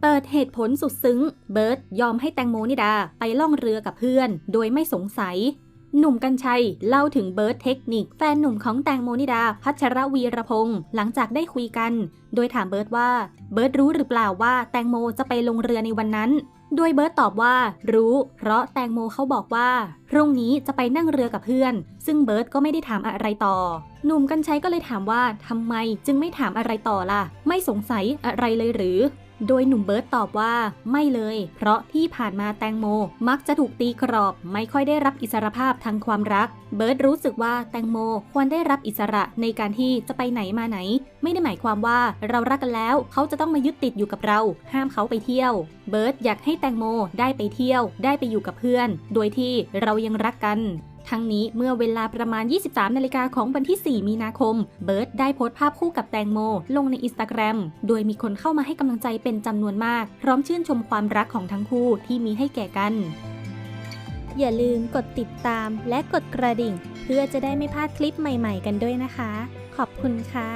เปิดเหตุผลสุดซึ้ง เบิร์ตยอมให้แตงโมนิดาไปล่องเรือกับเพื่อน โดยไม่สงสัย หนุ่มกัญชัย เล่าถึงเบิร์ตเทคนิค แฟนหนุ่มของแตงโมนิดา พัชรวีรพงศ์หลังจากได้คุยกัน โดยถามเบิร์ตว่า เบิร์ตรู้หรือเปล่าว่าแตงโมจะไปลงเรือในวันนั้น โดยเบิร์ตตอบว่า รู้ เพราะแตงโมเขาบอกว่าพรุ่งนี้จะไปนั่งเรือกับเพื่อน ซึ่งเบิร์ตก็ไม่ได้ถามอะไรต่อ หนุ่มกัญชัยก็เลยถามว่าทำไมจึงไม่ถามอะไรต่อล่ะ ไม่สงสัยอะไรเลยหรือ โดยหนุ่มเบิร์ตตอบว่าไม่เลย เพราะที่ผ่านมาแตงโม มักจะถูกตีกรอบ ไม่ค่อยได้รับอิสรภาพทางความรัก เบิร์ตรู้สึกว่าแตงโมควรได้รับอิสระในการที่จะไปไหนมาไหน ไม่ได้หมายความว่าเรารักกันแล้ว เขาจะต้องมายึดติดอยู่กับเรา ห้ามเขาไปเที่ยว เบิร์ตอยากให้แตงโมได้ไปเที่ยว ได้ไปอยู่กับเพื่อน โดยที่เรายังรักกัน ทั้งนี้เมื่อเวลาประมาณ 23 นาฬิกาของวันที่ 4 มีนาคม เบิร์ตได้โพสต์ภาพคู่กับแตงโม ลงในอินสตาแกรม โดยมีคนเข้ามาให้กำลังใจเป็นจำนวนมาก พร้อมชื่นชมความรักของทั้งคู่ที่มีให้แก่กัน อย่าลืมกดติดตามและกดกระดิ่ง เพื่อจะได้ไม่พลาดคลิปใหม่ ๆ กันด้วยนะคะ ขอบคุณค่ะ